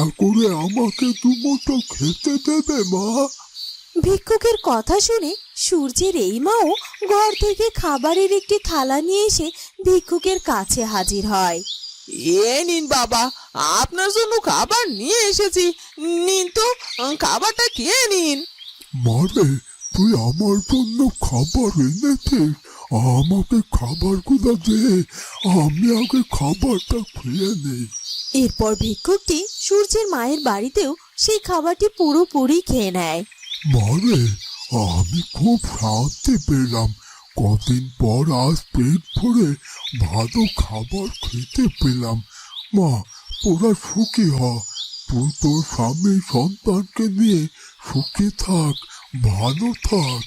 দয়া করে আমাকে দুমুঠো খেতে দেবে মা। ভিক্ষুকের কথা শুনে সূর্যের এই মাও ঘর থেকে খাবারের একটি থালা নিয়ে এসে ভিক্ষুকের কাছে হাজির হয়। এ নিন বাবা আপনার জন্য খাবার নিয়ে এসেছি। নিন তো খাবারটা খেয়ে নিন। মারে তুই আমার জন্য খাবার এনেছিস। আমাকে খাবারগুলো দে। আমি আগে খাবারটা খেয়ে নেই। এরপর ভিক্ষুকটি সূর্যের মায়ের বাড়িতেও সেই খাবারটি পুরোপুরি খেয়ে নেয়। মারে আমি খুব শান্তি পেলাম। কদিন পর আজ পেট ভরে ভালো খাবার খেতে পেলাম। মা তোরা সুখী হ। তুই তোর স্বামী সন্তানকে নিয়ে সুখী থাক। ভালো থাক।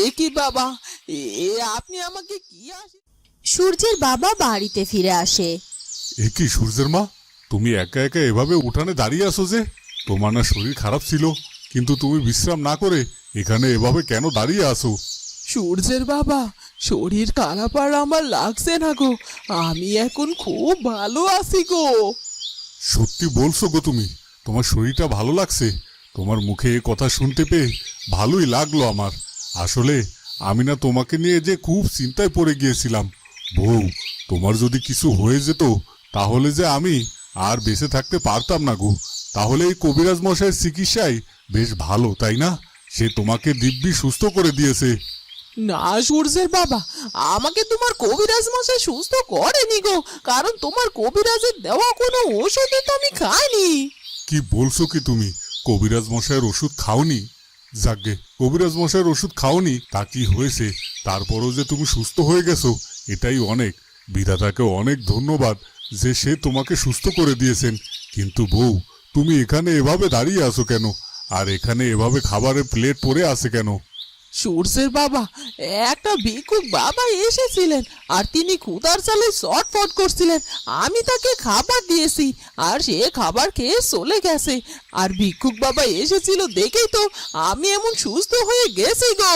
এ কি বাবা? এ আপনি আমাকে কি আসে সূর্যের বাবা বাড়িতে ফিরে আসে। এ কি সূর্যের মা? তুমি একা একা এভাবে উঠানে দাঁড়িয়ে আসো যে? তোমার না শরীর খারাপ ছিল কিন্তু তুমি বিশ্রাম না করে এখানে এভাবে কেন দাঁড়িয়ে আসো সূর্যের বাবা শরীর আর আমার লাগছে না গো। আমি এখন খুব ভালো আছি গো। সত্যি বলছো গো তুমি তোমার শরীরটা ভালো লাগছে। তোমার মুখে এ কথা শুনতে পেয়ে ভালোই লাগল আমার। আসলে আমি না তোমাকে নিয়ে যে খুব চিন্তায় পড়ে গিয়েছিলাম। বউ তোমার যদি কিছু হয়ে যেত তাহলে যে আমি আর বেঁচে থাকতে পারতাম না গো। তাহলে এই কবিরাজ মশাইয়ের চিকিৎসায় বেশ ভালো তাই না? সে তোমাকে দিব্যি সুস্থ করে দিয়েছে। না সূর্যের বাবা আমাকে তোমার কবিরাজ মশাই সুস্থ করেনি গো। কারণ তোমার কবিরাজের দেওয়া কোনো ওষুধে তো আমি খাইনি। কি বলছো কি তুমি? কবিরাজ মশাইয়ের ওষুধ খাওনি? যাকে কবিরাজ মশাইয়ের ওষুধ খাওনি, তা কি হয়েছে? তারপরও যে তুমি সুস্থ হয়ে গেছো, এটাই অনেক। বিধাতাকে অনেক ধন্যবাদ যে সে তোমাকে সুস্থ করে দিয়েছেন। কিন্তু বউ, তুমি এখানে এভাবে দাঁড়িয়ে আছো কেন? আর এখানে এভাবে খাবারের প্লেট পরে আছে কেন? সূর্যের বাবা, একটা ভিক্ষুক বাবা এসেছিলেন আর তিনি ক্ষুধার চালে শটফট করছিলেন। আমি তাকে খাবার দিয়েছি আর সে খাবার খেয়ে চলে গেছে। আর ভিক্ষুক বাবা এসেছিল দেখেই তো আমি এমন সুস্থ হয়ে গেছি গো।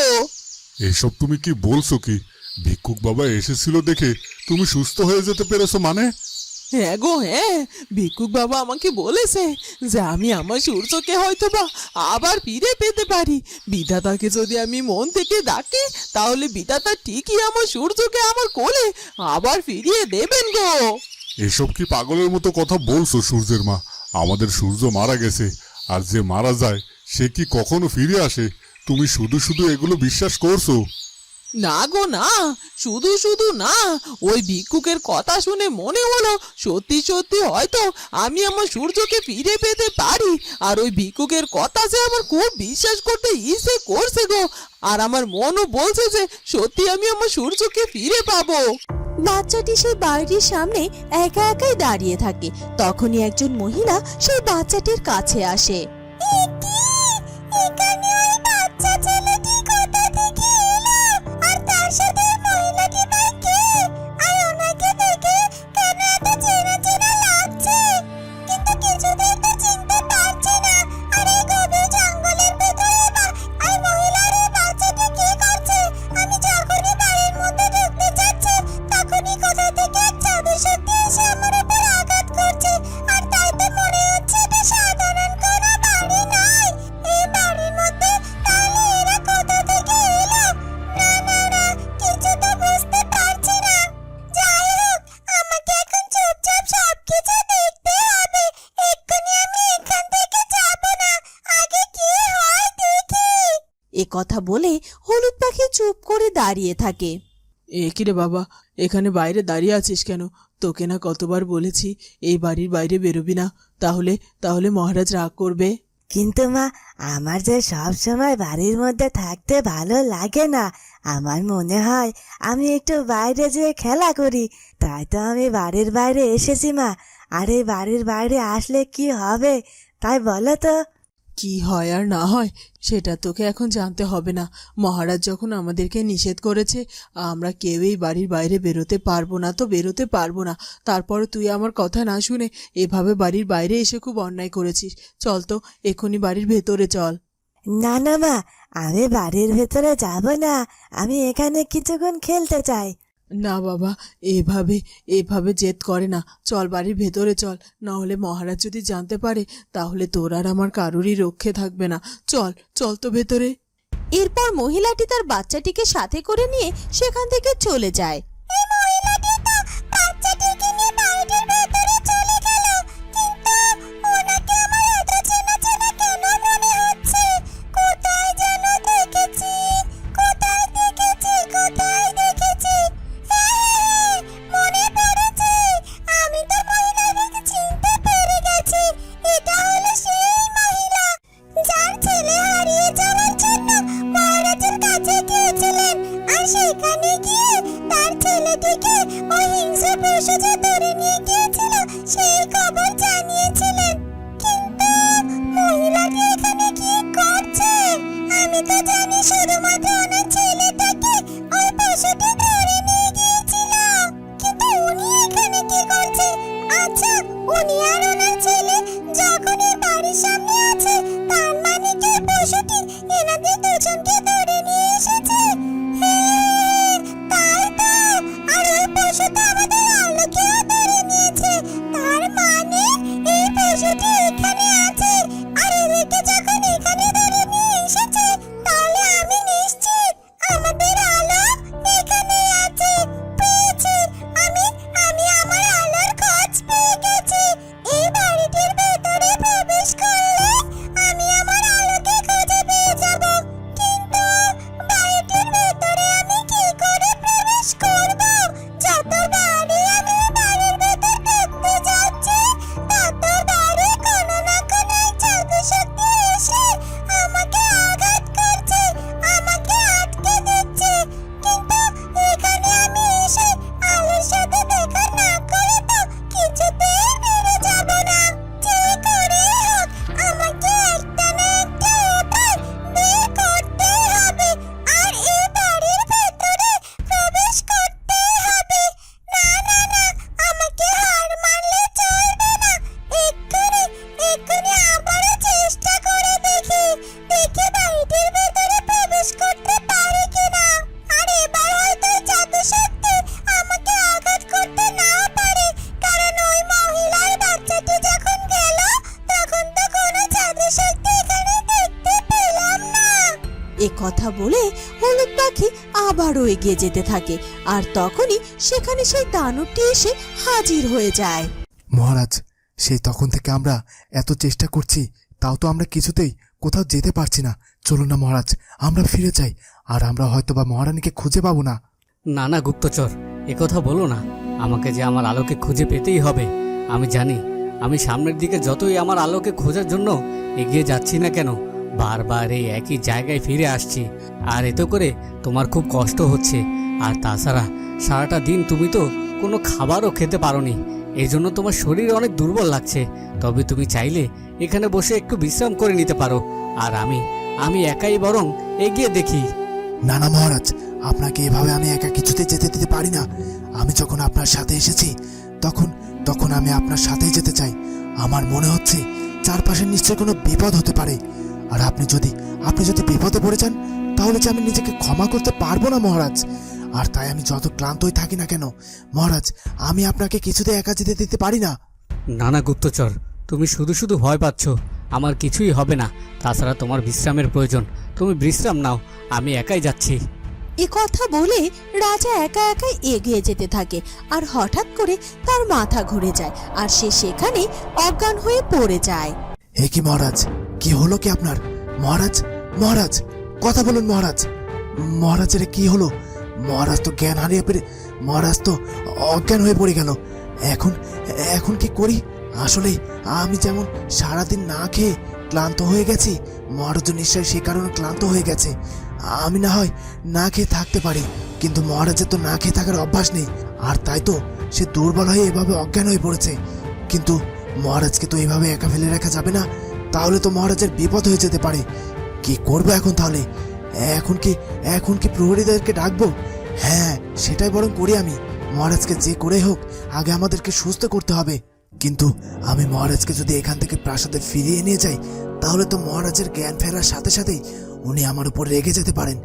এসব তুমি কি বলছো কি? ভিক্ষুক বাবা এসেছিল দেখে তুমি সুস্থ হয়ে যেতে পেরেছ মানে? হ্যাঁ গো হ্যাঁ। ভিক্ষুক বাবা আমাকে বলেছে যে আমি আমার সূর্যকে হয়তো বা আবার ফিরে পেতে পারি। বিধাতাকে যদি আমি মন থেকে ডাকি, তাহলে বিধাতা ঠিকই আমার সূর্যকে আমার কোলে আবার ফিরিয়ে দেবেন গো। এসব কি পাগলের মতো কথা বলছো সূর্যের মা? আমাদের সূর্য মারা গেছে, আর যে মারা যায়, সে কি কখনো ফিরে আসে? তুমি শুধু শুধু এগুলো বিশ্বাস করছ? না গো না শুধু শুধু না ওই ভিক্ষুকের কথা শুনে মনে হলো সত্যি সত্যি হয়তো আমি আমার সূর্যকে ফিরে পেতে পারি। আর ওই ভিক্ষুকের কথা যে আমার খুব বিশ্বাস করতে ইচ্ছে করছে গো আর আমার মনও বলছে যে সত্যি আমি আমার সূর্যকে ফিরে পাবো। বাচ্চাটি সেই বাড়ির সামনে একা একাই দাঁড়িয়ে থাকে। তখনই একজন মহিলা সেই বাচ্চাটির কাছে আসে। কথা বলে হলুদ পাখি চুপ করে দাঁড়িয়ে থাকে। এ কিরে বাবা এখানে বাইরে দাঁড়িয়ে আছিস কেন? তোকে না কতবার বলেছি এই বাড়ির বাইরে বেরোবি না তাহলে তাহলে মহারাজ রাগ করবে। কিন্তু মা আমার যে সব সময় বাড়ির মধ্যে থাকতে ভালো লাগে না আমার মনে হয় আমি একটু বাইরে যেয়ে খেলা করি তাই তো আমি বাড়ির বাইরে এসেছি মা আর এই বাড়ির বাইরে আসলে কি হবে তাই বলো তো। কি হয় আর না হয়, সেটা তোকে এখন জানতে হবে না। মহারাজ যখন আমাদেরকে নিষেধ করেছে, আমরা কেউই বাড়ির বাইরে বেরোতে পারব না তো বেরোতে পারব না। তারপর তুই আমার কথা না শুনে এভাবে বাড়ির বাইরে এসে খুব অন্যায় করেছিস। চল তো এক্ষুনি বাড়ির ভেতরে চল। না না মা, আমি বাড়ির ভেতরে যাব না। আমি এখানে কিছুক্ষণ খেলতে চাই। না বাবা এভাবে এভাবে জেদ করে না। চল বাড়ির ভেতরে চল না হলে মহারাজ যদি জানতে পারে তাহলে তোর আর আমার কারোরই রক্ষে থাকবে না। চল চল তো ভেতরে। এরপর মহিলাটি তার বাচ্চাটিকে সাথে করে নিয়ে সেখান থেকে চলে যায়। ছেলেটিকে ওই হিংস্র পশু ধরে নিয়ে গিয়েছিল, সেই খবর জানিয়েছিলেন। কিন্তু মহিলাটি এখানে কি করছে? আমি তো জানি শুধুমাত্র এ কথা বলে হলুদ পাখি আবারও এগিয়ে যেতে থাকে আর তখনই সেখানে সেই দানবটি এসে হাজির হয়ে যায়। মহারাজ সেই তখন থেকে আমরা এত চেষ্টা করছি তাও তো আমরা কিছুতেই কোথাও যেতে পারছি না। চলুন না মহারাজ আমরা ফিরে যাই আর আমরা হয়তো বা মহারানীকে খুঁজে পাবো না। না না গুপ্তচর কথা বলো না। আমাকে যে আমার আলোকে খুঁজে পেতেই হবে আমি জানি আমি সামনের দিকে যতই আমার আলোকে খোঁজার জন্য এগিয়ে যাচ্ছি না কেন বারবার এই একই জায়গায় ফিরে আসছি। আর এতে করে তোমার খুব কষ্ট হচ্ছে। আর তাছাড়া সারাটা দিন তুমি তো কোনো খাবারও খেতে পারোনি। এই জন্য তোমার শরীর অনেক দুর্বল লাগছে। তবে তুমি চাইলে এখানে বসে একটু বিশ্রাম করে নিতে পারো। আর আমি আমি একাই বরং এগিয়ে দেখি। না না, মহারাজ, আপনাকে এভাবে আমি একা কিছুতে যেতে দিতে পারি না। আমি যখন আপনার সাথে এসেছি, তখন তখন আমি আপনার সাথেই যেতে চাই। আমার মনে হচ্ছে চারপাশে নিশ্চয় কোনো বিপদ হতে পারে। আর আপনি যদি আপনি যদি বিপদে পড়ে যান তাহলে যে আমি নিজেকে ক্ষমা করতে পারব না মহারাজ। আর তাই আমি যত ক্লান্তই থাকি না কেন মহারাজ আমি আপনাকে কিছুতে একা যেতে দিতে পারি না। নানা গুপ্তচর তুমি শুধু শুধু ভয় পাচ্ছ। আমার কিছুই হবে না। তাছাড়া তোমার বিশ্রামের প্রয়োজন। তুমি বিশ্রাম নাও আমি একাই যাচ্ছি। এ কথা বলে রাজা একা একাই এগিয়ে যেতে থাকে আর হঠাৎ করে তার মাথা ঘুরে যায় আর সে সেখানে অজ্ঞান হয়ে পড়ে যায়। হে কি মহারাজ? কি হলো কি আপনার? মহারাজ মহারাজ, কথা বলুন মহারাজ। মহারাজের কি হলো? মহারাজ তো জ্ঞান হারিয়ে পেরে মহারাজ তো অজ্ঞান হয়ে পড়ে গেল। এখন এখন কি করি? আসলে আমি যেমন সারাদিন না খেয়ে ক্লান্ত হয়ে গেছি, মহারাজ নিশ্চয়ই সে কারণে ক্লান্ত হয়ে গেছে। আমি না হয় না খেয়ে থাকতে পারি, কিন্তু মহারাজের তো না খেয়ে থাকার অভ্যাস নেই। আর তাই তো সে দুর্বল হয়ে এভাবে অজ্ঞান হয়ে পড়েছে। কিন্তু মহারাজকে তো এইভাবে একা ফেলে রাখা যাবে না। তাহলে তো মহারাজের বিপদ হয়ে যেতে পারে। কি করব এখন তাহলে? এখন কি এখন কি প্রহরীদেরকে ডাকবো? হ্যাঁ সেটাই বরং করি আমি। মহারাজকে যে করে হোক, আগে আমাদেরকে সুস্থ করতে হবে। কিন্তু আমি মহারাজকে যদি এখান থেকে প্রাসাদে ফিরিয়ে নিয়ে যাই, তাহলে তো মহারাজের জ্ঞান ফেরার সাথে সাথেই উনি আমার উপর রেগে যেতে পারেন।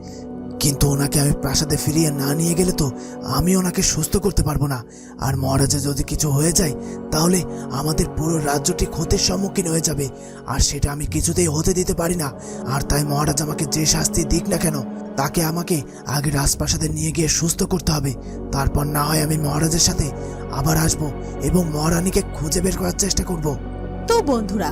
কিন্তু ওনাকে আমি প্রাসাদে ফিরিয়ে না নিয়ে গেলে তো আমি ওনাকে সুস্থ করতে পারব না। আর মহারাজা যদি কিছু হয়ে যায়, তাহলে আমাদের পুরো রাজ্যটি ক্ষতির সম্মুখীন হয়ে যাবে। আর সেটা আমি কিছুতেই হতে দিতে পারি না। আর তাই মহারাজ আমাকে যে শাস্তি দিক না কেন, তাকে আমাকে আগে রাজপ্রাসাদে নিয়ে গিয়ে সুস্থ করতে হবে। তারপর না হয় আমি মহারাজের সাথে আবার আসব এবং মহারানীকে খুঁজে বের করার চেষ্টা করব। তো বন্ধুরা